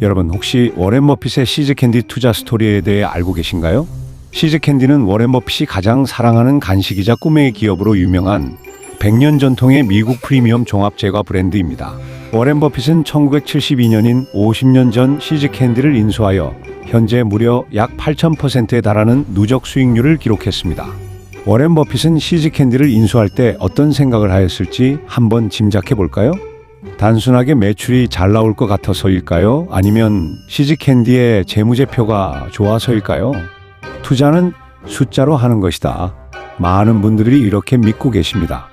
여러분 혹시 워렌 버핏의 시즈 캔디 투자 스토리에 대해 알고 계신가요? 시즈 캔디는 워렌 버핏이 가장 사랑하는 간식이자 꿈의 기업으로 유명한 100년 전통의 미국 프리미엄 종합 제과 브랜드입니다. 워렌 버핏은 1972년인 50년 전 시즈 캔디를 인수하여 현재 무려 약 8,000%에 달하는 누적 수익률을 기록했습니다. 워렌 버핏은 시즈 캔디를 인수할 때 어떤 생각을 하였을지 한번 짐작해 볼까요? 단순하게 매출이 잘 나올 것 같아서일까요? 아니면 시즈 캔디의 재무제표가 좋아서일까요? 투자는 숫자로 하는 것이다. 많은 분들이 이렇게 믿고 계십니다.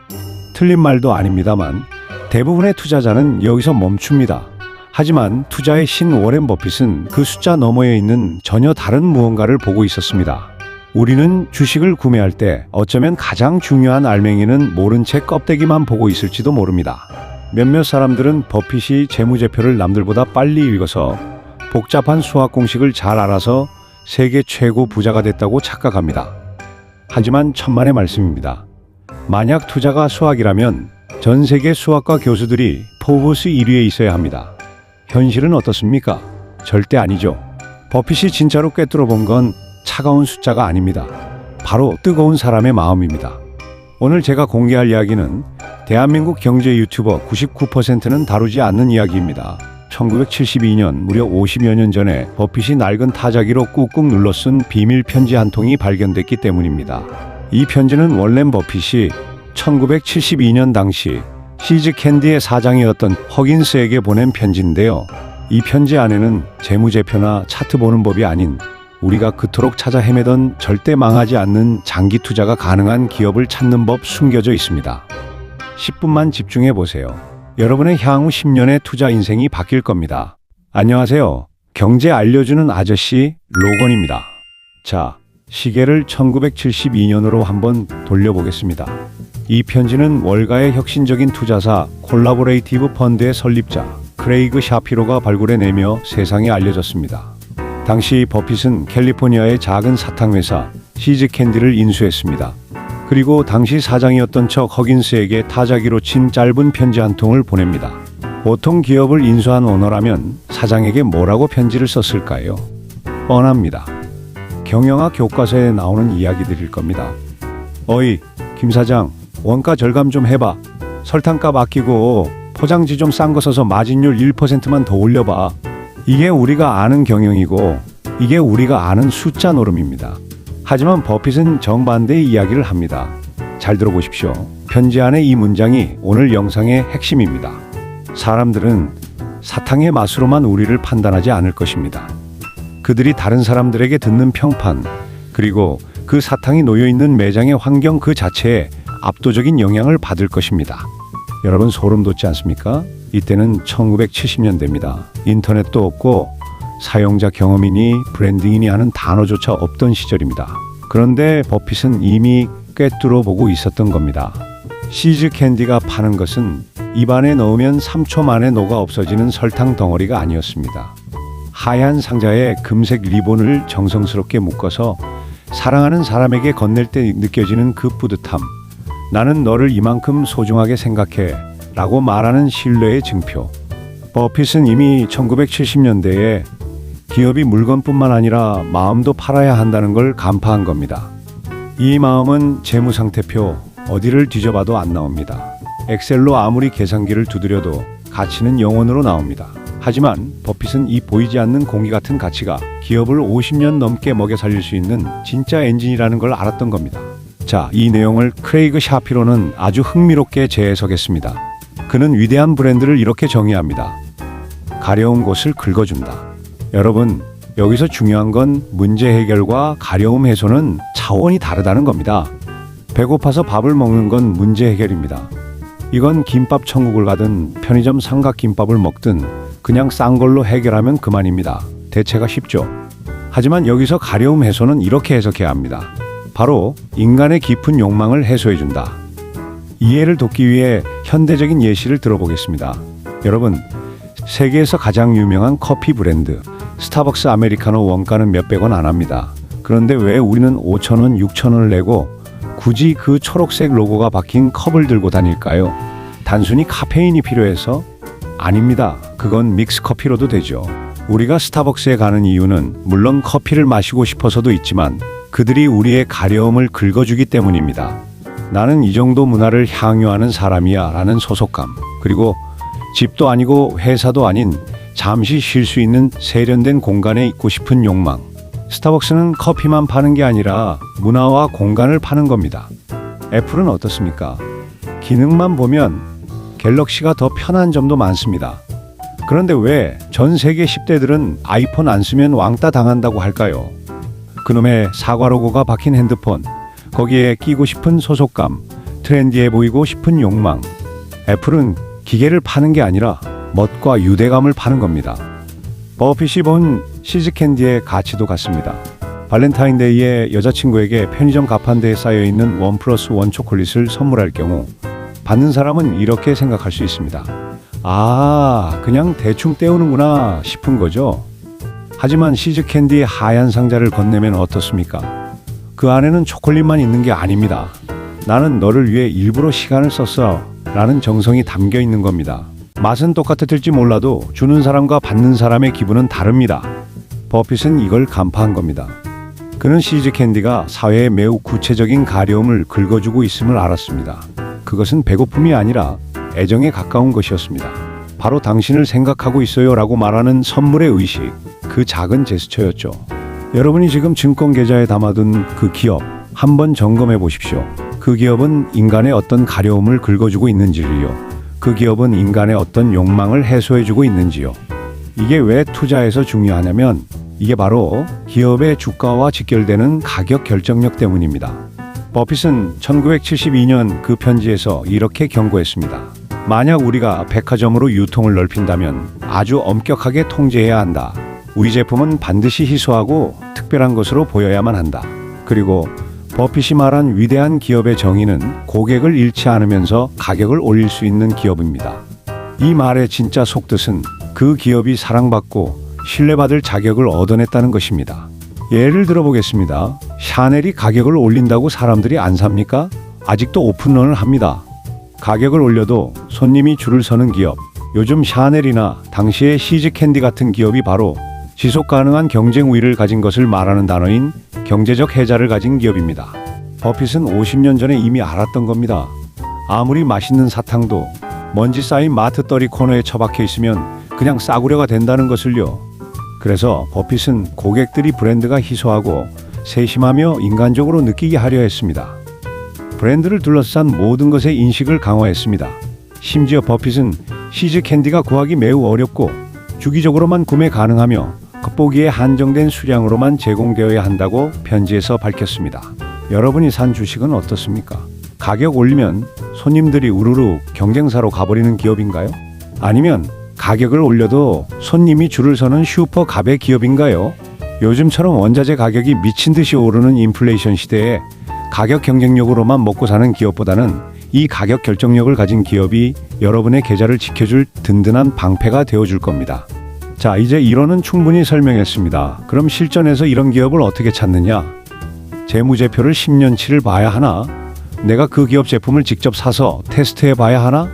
틀린 말도 아닙니다만 대부분의 투자자는 여기서 멈춥니다. 하지만 투자의 신 워렌 버핏은 그 숫자 너머에 있는 전혀 다른 무언가를 보고 있었습니다. 우리는 주식을 구매할 때 어쩌면 가장 중요한 알맹이는 모른 채 껍데기만 보고 있을지도 모릅니다. 몇몇 사람들은 버핏이 재무제표를 남들보다 빨리 읽어서 복잡한 수학 공식을 잘 알아서 세계 최고 부자가 됐다고 착각합니다. 하지만 천만의 말씀입니다. 만약 투자가 수학이라면 전 세계 수학과 교수들이 포브스 1위에 있어야 합니다. 현실은 어떻습니까? 절대 아니죠. 버핏이 진짜로 꿰뚫어 본 건 차가운 숫자가 아닙니다. 바로 뜨거운 사람의 마음입니다. 오늘 제가 공개할 이야기는 대한민국 경제 유튜버 99%는 다루지 않는 이야기입니다. 1972년 무려 50여 년 전에 버핏이 낡은 타자기로 꾹꾹 눌러 쓴 비밀 편지 한 통이 발견됐기 때문입니다. 이 편지는 원래 버핏이 1972년 당시 시즈 캔디의 사장이었던 허긴스에게 보낸 편지인데요. 이 편지 안에는 재무제표나 차트 보는 법이 아닌 우리가 그토록 찾아 헤매던 절대 망하지 않는 장기 투자가 가능한 기업을 찾는 법 숨겨져 있습니다. 10분만 집중해 보세요. 여러분의 향후 10년의 투자 인생이 바뀔 겁니다. 안녕하세요. 경제 알려주는 아저씨 로건입니다. 자, 시계를 1972년으로 한번 돌려보겠습니다. 이 편지는 월가의 혁신적인 투자사 콜라보레이티브 펀드의 설립자 크레이그 샤피로가 발굴해내며 세상에 알려졌습니다. 당시 버핏은 캘리포니아의 작은 사탕회사 시즈 캔디를 인수했습니다. 그리고 당시 사장이었던 척 허긴스에게 타자기로 친 짧은 편지 한 통을 보냅니다. 보통 기업을 인수한 오너라면 사장에게 뭐라고 편지를 썼을까요? 뻔합니다. 경영학 교과서에 나오는 이야기들일 겁니다. 어이, 김 사장, 원가 절감 좀 해봐. 설탕값 아끼고 포장지 좀 싼 거 써서 마진율 1%만 더 올려봐. 이게 우리가 아는 경영이고 이게 우리가 아는 숫자 노름입니다. 하지만 버핏은 정반대의 이야기를 합니다. 잘 들어보십시오. 편지 안의 이 문장이 오늘 영상의 핵심입니다. 사람들은 사탕의 맛으로만 우리를 판단하지 않을 것입니다. 그들이 다른 사람들에게 듣는 평판, 그리고 그 사탕이 놓여 있는 매장의 환경 그 자체에 압도적인 영향을 받을 것입니다. 여러분 소름 돋지 않습니까? 이때는 1970년대입니다. 인터넷도 없고 사용자 경험이니 브랜딩이니 하는 단어조차 없던 시절입니다. 그런데 버핏은 이미 꿰뚫어 보고 있었던 겁니다. 시즈 캔디가 파는 것은 입안에 넣으면 3초 만에 녹아 없어지는 설탕 덩어리가 아니었습니다. 하얀 상자에 금색 리본을 정성스럽게 묶어서 사랑하는 사람에게 건넬 때 느껴지는 그 뿌듯함. 나는 너를 이만큼 소중하게 생각해 라고 말하는 신뢰의 증표. 버핏은 이미 1970년대에 기업이 물건뿐만 아니라 마음도 팔아야 한다는 걸 간파한 겁니다. 이 마음은 재무상태표 어디를 뒤져봐도 안 나옵니다. 엑셀로 아무리 계산기를 두드려도 가치는 영원으로 나옵니다. 하지만 버핏은 이 보이지 않는 공기 같은 가치가 기업을 50년 넘게 먹여 살릴 수 있는 진짜 엔진이라는 걸 알았던 겁니다. 자, 이 내용을 크레이그 샤피로는 아주 흥미롭게 재해석했습니다. 그는 위대한 브랜드를 이렇게 정의합니다. 가려운 곳을 긁어준다. 여러분, 여기서 중요한 건 문제 해결과 가려움 해소는 차원이 다르다는 겁니다. 배고파서 밥을 먹는 건 문제 해결입니다. 이건 김밥 천국을 가든 편의점 삼각김밥을 먹든 그냥 싼 걸로 해결하면 그만입니다. 대체가 쉽죠. 하지만 여기서 가려움 해소는 이렇게 해석해야 합니다. 바로 인간의 깊은 욕망을 해소해준다. 이해를 돕기 위해 현대적인 예시를 들어보겠습니다. 여러분, 세계에서 가장 유명한 커피 브랜드 스타벅스 아메리카노 원가는 몇백 원 안 합니다. 그런데 왜 우리는 5천 원, 6천 원을 내고 굳이 그 초록색 로고가 박힌 컵을 들고 다닐까요? 단순히 카페인이 필요해서? 아닙니다. 그건 믹스 커피로도 되죠. 우리가 스타벅스에 가는 이유는 물론 커피를 마시고 싶어서도 있지만 그들이 우리의 가려움을 긁어주기 때문입니다. 나는 이 정도 문화를 향유하는 사람이야 라는 소속감 그리고 집도 아니고 회사도 아닌 잠시 쉴 수 있는 세련된 공간에 있고 싶은 욕망 스타벅스는 커피만 파는 게 아니라 문화와 공간을 파는 겁니다. 애플은 어떻습니까? 기능만 보면 갤럭시가 더 편한 점도 많습니다. 그런데 왜 전 세계 10대들은 아이폰 안 쓰면 왕따 당한다고 할까요? 그놈의 사과 로고가 박힌 핸드폰, 거기에 끼고 싶은 소속감, 트렌디해 보이고 싶은 욕망. 애플은 기계를 파는 게 아니라 멋과 유대감을 파는 겁니다. 버핏이 본 시즈캔디의 가치도 같습니다. 발렌타인데이에 여자친구에게 편의점 가판대에 쌓여 있는 원 플러스 원 초콜릿을 선물할 경우 받는 사람은 이렇게 생각할 수 있습니다. 아, 그냥 대충 때우는구나 싶은 거죠. 하지만 시즈 캔디 하얀 상자를 건네면 어떻습니까? 그 안에는 초콜릿만 있는 게 아닙니다. 나는 너를 위해 일부러 시간을 썼어. 라는 정성이 담겨 있는 겁니다. 맛은 똑같을지 몰라도 주는 사람과 받는 사람의 기분은 다릅니다. 버핏은 이걸 간파한 겁니다. 그는 시즈 캔디가 사회에 매우 구체적인 가려움을 긁어주고 있음을 알았습니다. 그것은 배고픔이 아니라 애정에 가까운 것이었습니다. 바로 당신을 생각하고 있어요 라고 말하는 선물의 의식, 그 작은 제스처였죠. 여러분이 지금 증권 계좌에 담아둔 그 기업 한번 점검해 보십시오. 그 기업은 인간의 어떤 가려움을 긁어주고 있는지를요. 그 기업은 인간의 어떤 욕망을 해소해주고 있는지요. 이게 왜 투자에서 중요하냐면 이게 바로 기업의 주가와 직결되는 가격 결정력 때문입니다. 버핏은 1972년 그 편지에서 이렇게 경고했습니다. 만약 우리가 백화점으로 유통을 넓힌다면 아주 엄격하게 통제해야 한다. 우리 제품은 반드시 희소하고 특별한 것으로 보여야만 한다. 그리고 버핏이 말한 위대한 기업의 정의는 고객을 잃지 않으면서 가격을 올릴 수 있는 기업입니다. 이 말의 진짜 속뜻은 그 기업이 사랑받고 신뢰받을 자격을 얻어냈다는 것입니다. 예를 들어보겠습니다. 샤넬이 가격을 올린다고 사람들이 안 삽니까? 아직도 오픈런을 합니다. 가격을 올려도 손님이 줄을 서는 기업. 요즘 샤넬이나 당시의 시즈 캔디 같은 기업이 바로 지속 가능한 경쟁 우위를 가진 것을 말하는 단어인 경제적 해자를 가진 기업입니다. 버핏은 50년 전에 이미 알았던 겁니다. 아무리 맛있는 사탕도 먼지 쌓인 마트 떨이 코너에 처박혀 있으면 그냥 싸구려가 된다는 것을요. 그래서 버핏은 고객들이 브랜드가 희소하고 세심하며 인간적으로 느끼게 하려 했습니다. 브랜드를 둘러싼 모든 것의 인식을 강화했습니다. 심지어 버핏은 시즈 캔디가 구하기 매우 어렵고 주기적으로만 구매 가능하며 겉보기에 한정된 수량으로만 제공되어야 한다고 편지에서 밝혔습니다. 여러분이 산 주식은 어떻습니까? 가격 올리면 손님들이 우르르 경쟁사로 가버리는 기업인가요? 아니면 가격을 올려도 손님이 줄을 서는 슈퍼 갑의 기업인가요? 요즘처럼 원자재 가격이 미친 듯이 오르는 인플레이션 시대에 가격 경쟁력으로만 먹고 사는 기업보다는 이 가격 결정력을 가진 기업이 여러분의 계좌를 지켜줄 든든한 방패가 되어줄 겁니다. 자, 이제 이론은 충분히 설명했습니다. 그럼 실전에서 이런 기업을 어떻게 찾느냐? 재무제표를 10년치를 봐야 하나? 내가 그 기업 제품을 직접 사서 테스트해 봐야 하나?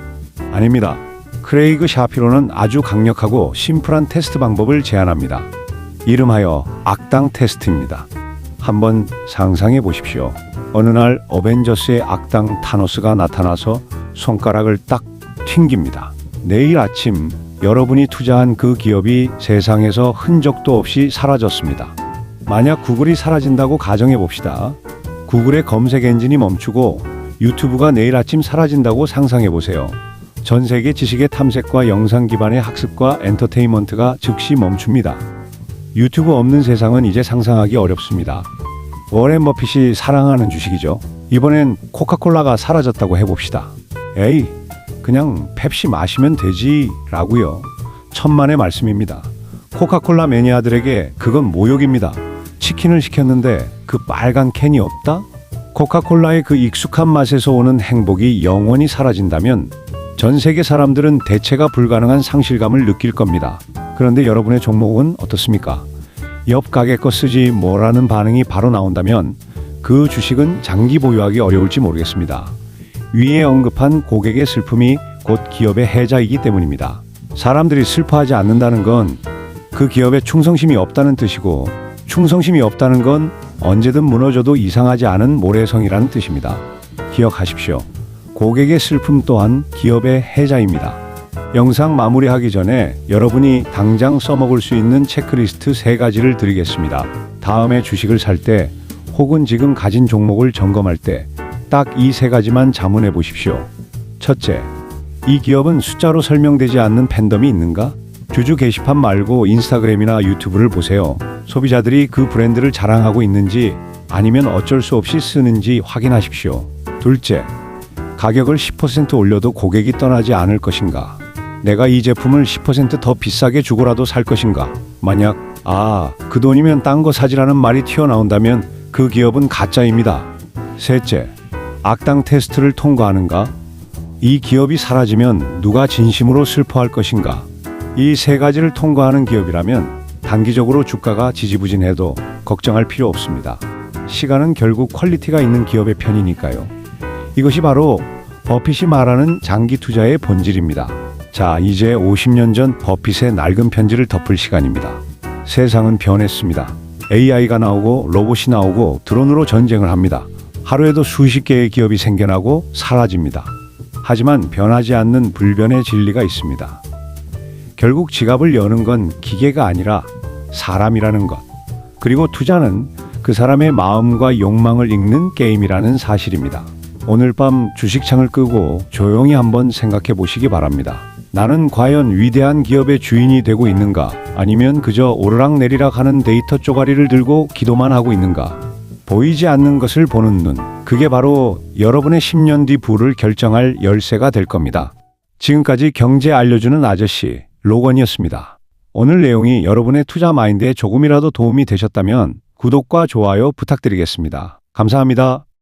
아닙니다. 크레이그 샤피로는 아주 강력하고 심플한 테스트 방법을 제안합니다. 이름하여 악당 테스트입니다. 한번 상상해 보십시오. 어느 날 어벤져스의 악당 타노스가 나타나서 손가락을 딱 튕깁니다. 내일 아침 여러분이 투자한 그 기업이 세상에서 흔적도 없이 사라졌습니다. 만약 구글이 사라진다고 가정해 봅시다. 구글의 검색 엔진이 멈추고 유튜브가 내일 아침 사라진다고 상상해 보세요. 전 세계 지식의 탐색과 영상 기반의 학습과 엔터테인먼트가 즉시 멈춥니다. 유튜브 없는 세상은 이제 상상하기 어렵습니다. 워렌 버핏이 사랑하는 주식이죠. 이번엔 코카콜라가 사라졌다고 해봅시다. 에이, 그냥 펩시 마시면 되지라고요. 천만의 말씀입니다. 코카콜라 매니아들에게 그건 모욕입니다. 치킨을 시켰는데 그 빨간 캔이 없다? 코카콜라의 그 익숙한 맛에서 오는 행복이 영원히 사라진다면 전 세계 사람들은 대체가 불가능한 상실감을 느낄 겁니다. 그런데 여러분의 종목은 어떻습니까? 옆 가게 거 쓰지 뭐라는 반응이 바로 나온다면 그 주식은 장기 보유하기 어려울지 모르겠습니다. 위에 언급한 고객의 슬픔이 곧 기업의 해자이기 때문입니다. 사람들이 슬퍼하지 않는다는 건 그 기업에 충성심이 없다는 뜻이고 충성심이 없다는 건 언제든 무너져도 이상하지 않은 모래성이라는 뜻입니다. 기억하십시오. 고객의 슬픔 또한 기업의 해자입니다. 영상 마무리하기 전에 여러분이 당장 써먹을 수 있는 체크리스트 세 가지를 드리겠습니다. 다음에 주식을 살 때 혹은 지금 가진 종목을 점검할 때 딱 이 세 가지만 자문해 보십시오. 첫째, 이 기업은 숫자로 설명되지 않는 팬덤이 있는가? 주주 게시판 말고 인스타그램이나 유튜브를 보세요. 소비자들이 그 브랜드를 자랑하고 있는지 아니면 어쩔 수 없이 쓰는지 확인하십시오. 둘째, 가격을 10% 올려도 고객이 떠나지 않을 것인가? 내가 이 제품을 10%더 비싸게 주고라도 살 것인가? 만약 아, 그 돈이면 딴 거 사지라는 말이 튀어나온다면 그 기업은 가짜입니다. 셋째, 악당 테스트를 통과하는가? 이 기업이 사라지면 누가 진심으로 슬퍼할 것인가? 이 세 가지를 통과하는 기업이라면 단기적으로 주가가 지지부진해도 걱정할 필요 없습니다. 시간은 결국 퀄리티가 있는 기업의 편이니까요. 이것이 바로 버핏이 말하는 장기 투자의 본질입니다. 자, 이제 50년 전 버핏의 낡은 편지를 덮을 시간입니다. 세상은 변했습니다. AI가 나오고 로봇이 나오고 드론으로 전쟁을 합니다. 하루에도 수십 개의 기업이 생겨나고 사라집니다. 하지만 변하지 않는 불변의 진리가 있습니다. 결국 지갑을 여는 건 기계가 아니라 사람이라는 것. 그리고 투자는 그 사람의 마음과 욕망을 읽는 게임이라는 사실입니다. 오늘 밤 주식창을 끄고 조용히 한번 생각해 보시기 바랍니다. 나는 과연 위대한 기업의 주인이 되고 있는가? 아니면 그저 오르락내리락 하는 데이터 쪼가리를 들고 기도만 하고 있는가? 보이지 않는 것을 보는 눈. 그게 바로 여러분의 10년 뒤 부를 결정할 열쇠가 될 겁니다. 지금까지 경제 알려주는 아저씨, 로건이었습니다. 오늘 내용이 여러분의 투자 마인드에 조금이라도 도움이 되셨다면 구독과 좋아요 부탁드리겠습니다. 감사합니다.